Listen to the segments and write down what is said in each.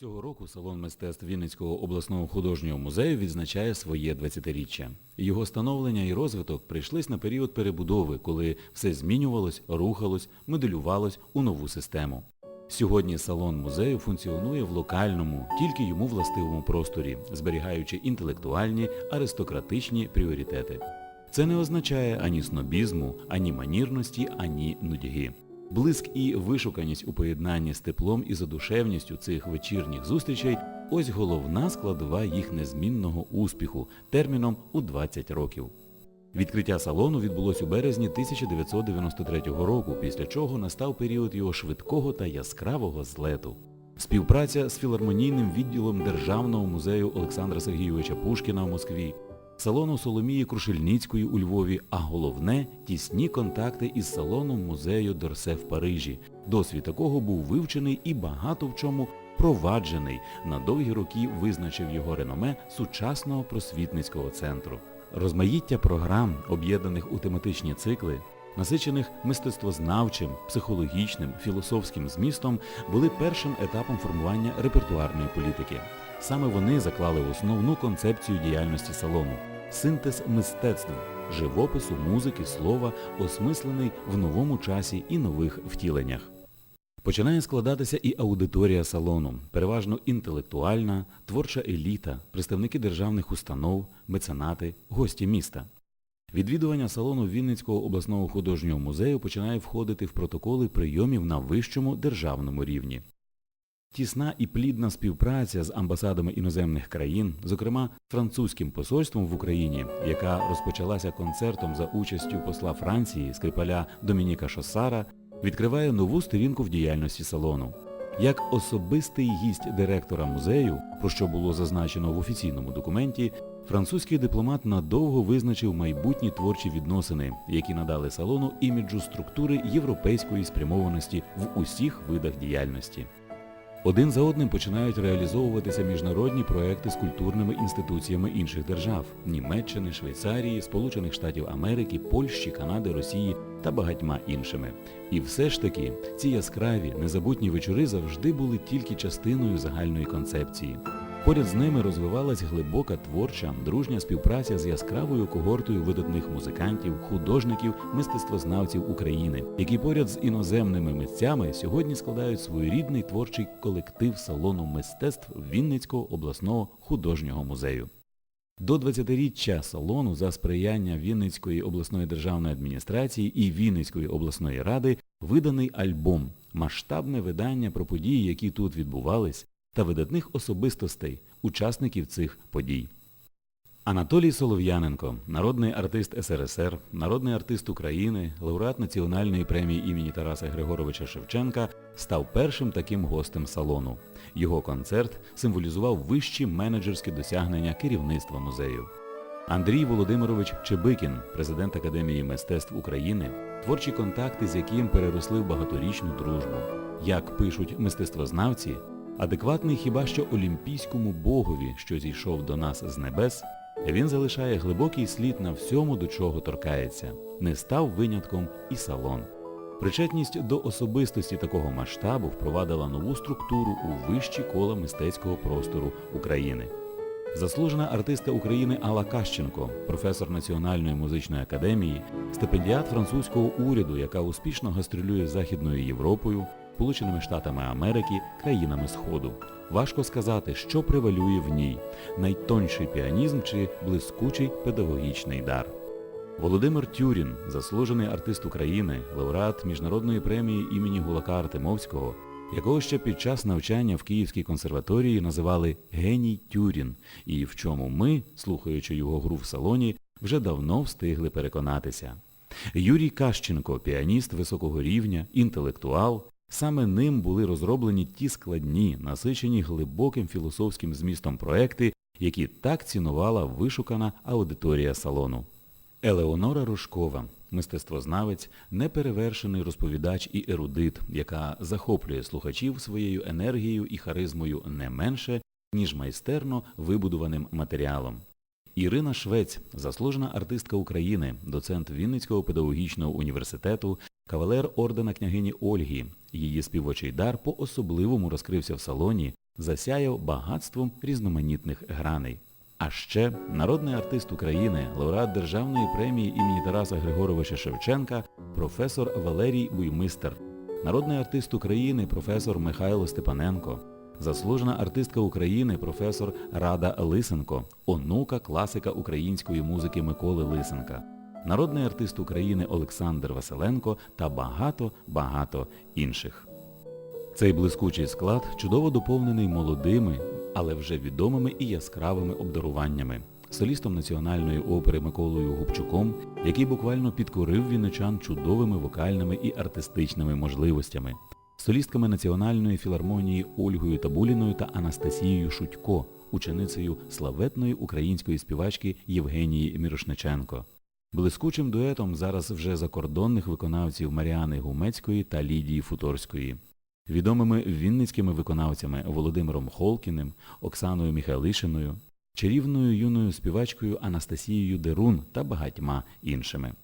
Цього року салон мистецтв Вінницького обласного художнього музею відзначає своє 20-річчя. Його становлення і розвиток прийшлись на період перебудови, коли все змінювалось, рухалось, моделювалось у нову систему. Сьогодні салон музею функціонує в локальному, тільки йому властивому просторі, зберігаючи інтелектуальні, аристократичні пріоритети. Це не означає ані снобізму, ані манірності, ані нудьги. Блиск і вишуканість у поєднанні з теплом і задушевністю цих вечірніх зустрічей ось головна складова їх незмінного успіху терміном у 20 років. Відкриття салону відбулось у березні 1993 року, після чого настав період його швидкого та яскравого злету. Співпраця з філармонійним відділом Державного музею Олександра Сергійовича Пушкіна в Москві, салону Соломії Крушельницької у Львові, а головне тісні контакти із салоном музею Дорсе в Парижі, досвід якого був вивчений і багато в чому проваджений, на довгі роки визначив його реноме сучасного просвітницького центру. Розмаїття програм, об'єднаних у тематичні цикли, насичених мистецтвознавчим, психологічним, філософським змістом, були першим етапом формування репертуарної політики. Саме вони заклали основну концепцію діяльності салону синтез мистецтв, живопису, музики, слова, осмислений в новому часі і нових втіленнях. Починає складатися і аудиторія салону, переважно інтелектуальна, творча еліта, представники державних установ, меценати, гості міста. Відвідування салону Вінницького обласного художнього музею починає входити в протоколи прийомів на вищому державному рівні. Тісна і плідна співпраця з амбасадами іноземних країн, зокрема французьким посольством в Україні, яка розпочалася концертом за участю посла Франції скрипаля Домініка Шосара, відкриває нову сторінку в діяльності салону. Як особистий гість директора музею, про що було зазначено в офіційному документі, французький дипломат надовго визначив майбутні творчі відносини, які надали салону іміджу структури європейської спрямованості в усіх видах діяльності. Один за одним починають реалізовуватися міжнародні проекти з культурними інституціями інших держав Німеччини, Швейцарії, Сполучених Штатів Америки, Польщі, Канади, Росії та багатьма іншими. І все ж таки ці яскраві, незабутні вечори завжди були тільки частиною загальної концепції. Поряд з ними розвивалась глибока творча, дружня співпраця з яскравою когортою видатних музикантів, художників, мистецтвознавців України, які поряд з іноземними митцями сьогодні складають своєрідний творчий колектив салону мистецтв Вінницького обласного художнього музею. До 20-річчя салону за сприяння Вінницької обласної державної адміністрації і Вінницької обласної ради виданий альбом, масштабне видання про події, які тут відбувались, та видатних особистостей, учасників цих подій. Анатолій Солов'яненко, народний артист СРСР, народний артист України, лауреат Національної премії імені Тараса Григоровича Шевченка, став першим таким гостем салону. Його концерт символізував вищі менеджерські досягнення керівництва музею. Андрій Володимирович Чебикін, президент Академії мистецтв України, творчі контакти з яким переросли в багаторічну дружбу. Як пишуть мистецтвознавці, адекватний хіба що олімпійському богові, що зійшов до нас з небес, він залишає глибокий слід на всьому, до чого торкається. Не став винятком і салон. Причетність до особистості такого масштабу впровадила нову структуру у вищі кола мистецького простору України. Заслужена артистка України Алла Кащенко, професор Національної музичної академії, стипендіат французького уряду, яка успішно гастролює Західною Європою, Сполученими Штатами Америки, країнами Сходу. Важко сказати, що превалює в ній найтонший піанізм чи блискучий педагогічний дар. Володимир Тюрін, заслужений артист України, лауреат міжнародної премії імені Гулака Артемовського, якого ще під час навчання в Київській консерваторії називали геній Тюрін, і в чому ми, слухаючи його гру в салоні, вже давно встигли переконатися. Юрій Кащенко, піаніст високого рівня, інтелектуал, саме ним були розроблені ті складні, насичені глибоким філософським змістом проекти, які так цінувала вишукана аудиторія салону. Елеонора Рожкова, мистецтвознавець, неперевершений розповідач і ерудит, яка захоплює слухачів своєю енергією і харизмою не менше, ніж майстерно вибудованим матеріалом. Ірина Швець, заслужена артистка України, доцент Вінницького педагогічного університету, кавалер ордена княгині Ольги. Її співочий дар по-особливому розкрився в салоні, засяяв багатством різноманітних граней. А ще народний артист України, лауреат Державної премії імені Тараса Григоровича Шевченка, професор Валерій Буймистер, народний артист України, професор Михайло Степаненко, заслужена артистка України, професор Рада Лисенко, онука класика української музики Миколи Лисенка, народний артист України Олександр Василенко та багато-багато інших. Цей блискучий склад чудово доповнений молодими, але вже відомими і яскравими обдаруваннями. Солістом національної опери Миколою Губчуком, який буквально підкорив вінничан чудовими вокальними і артистичними можливостями, солістками Національної філармонії Ольгою Табуліною та Анастасією Шутько, ученицею славетної української співачки Євгенії Мірошниченко. Блискучим дуетом зараз вже закордонних виконавців Маріани Гумецької та Лідії Футорської відомими вінницькими виконавцями Володимиром Холкіним, Оксаною Михайлишиною, чарівною юною співачкою Анастасією Дерун та багатьма іншими.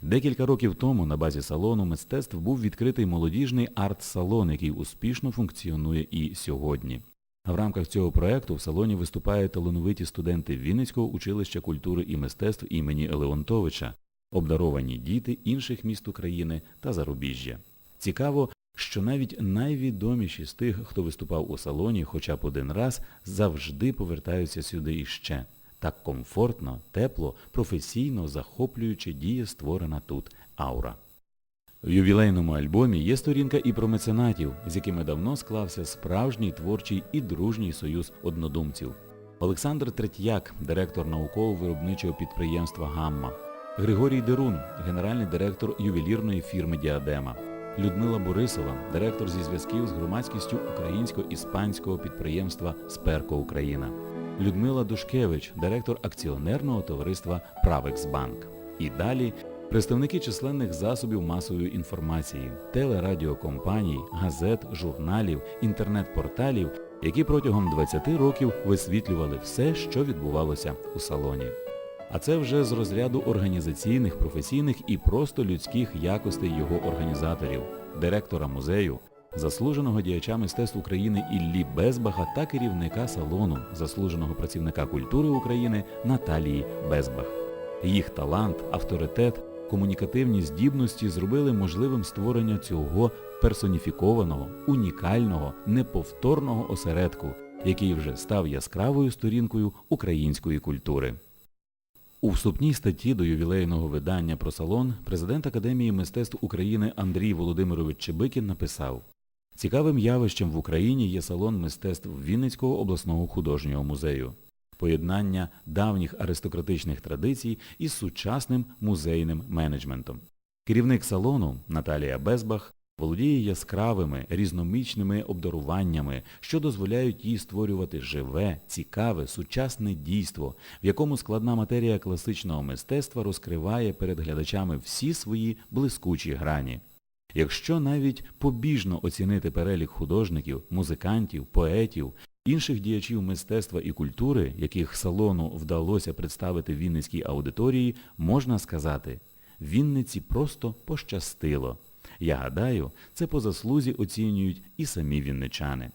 Декілька років тому на базі салону мистецтв був відкритий молодіжний арт-салон, який успішно функціонує і сьогодні. В рамках цього проєкту в салоні виступають талановиті студенти Вінницького училища культури і мистецтв імені Леонтовича, обдаровані діти інших міст України та зарубіжжя. Цікаво, що навіть найвідоміші з тих, хто виступав у салоні хоча б один раз, завжди повертаються сюди іще. Так комфортно, тепло, професійно, захоплююче діє створена тут аура. В ювілейному альбомі є сторінка і про меценатів, з якими давно склався справжній творчий і дружній союз однодумців. Олександр Третьяк, директор науково-виробничого підприємства «Гамма», Григорій Дерун, генеральний директор ювелірної фірми «Діадема», Людмила Борисова, директор зі зв'язків з громадськістю українсько-іспанського підприємства «Сперко Україна», Людмила Душкевич, директор акціонерного товариства «Правексбанк». І далі представники численних засобів масової інформації, телерадіокомпаній, газет, журналів, інтернет-порталів, які протягом 20 років висвітлювали все, що відбувалося у салоні. А це вже з розряду організаційних, професійних і просто людських якостей його організаторів, директора музею, заслуженого діяча мистецтв України Іллі Безбаха та керівника салону, заслуженого працівника культури України Наталії Безбах. Їх талант, авторитет, комунікативні здібності зробили можливим створення цього персоніфікованого, унікального, неповторного осередку, який вже став яскравою сторінкою української культури. У вступній статті до ювілейного видання про салон президент Академії мистецтв України Андрій Володимирович Чебикін написав Цікавим явищем в Україні є салон мистецтв Вінницького обласного художнього музею. Поєднання давніх аристократичних традицій із сучасним музейним менеджментом. Керівник салону Наталія Безбах володіє яскравими, різномічними обдаруваннями, що дозволяють їй створювати живе, цікаве, сучасне дійство, в якому складна матерія класичного мистецтва розкриває перед глядачами всі свої блискучі грані. Якщо навіть побіжно оцінити перелік художників, музикантів, поетів, інших діячів мистецтва і культури, яких салону вдалося представити Вінницькій аудиторії, можна сказати, Вінниці просто пощастило. Я гадаю, це по заслузі оцінюють і самі вінничани.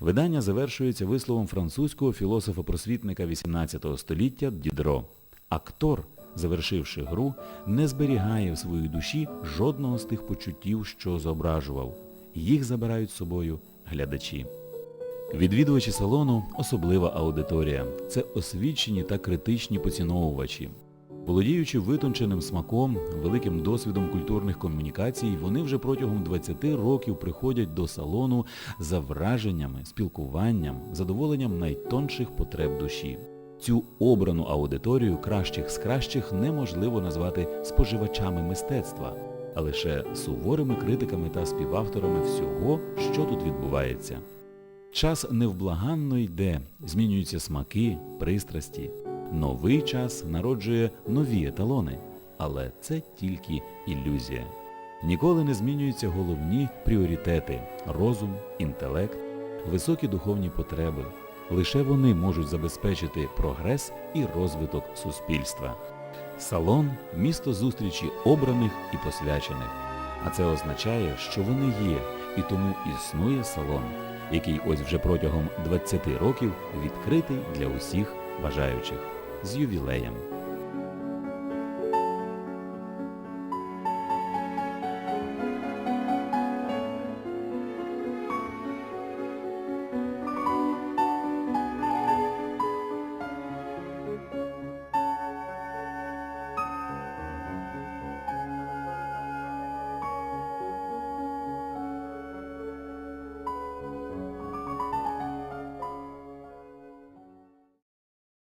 Видання завершується висловом французького філософа-просвітника XVIII століття Дідро. Актор, завершивши гру, не зберігає в своїй душі жодного з тих почуттів, що зображував. Їх забирають з собою глядачі. Відвідувачі салону – особлива аудиторія. Це освічені та критичні поціновувачі. Володіючи витонченим смаком, великим досвідом культурних комунікацій, вони вже протягом 20 років приходять до салону за враженнями, спілкуванням, задоволенням найтонших потреб душі. Цю обрану аудиторію кращих з кращих неможливо назвати споживачами мистецтва, а лише суворими критиками та співавторами всього, що тут відбувається. Час невблаганно йде, змінюються смаки, пристрасті. Новий час народжує нові еталони, але це тільки ілюзія. Ніколи не змінюються головні пріоритети розум, інтелект, високі духовні потреби. Лише вони можуть забезпечити прогрес і розвиток суспільства. Салон місто зустрічі обраних і посвячених. А це означає, що вони є, і тому існує салон. Який ось вже протягом 20 років відкритий для усіх бажаючих. З ювілеєм!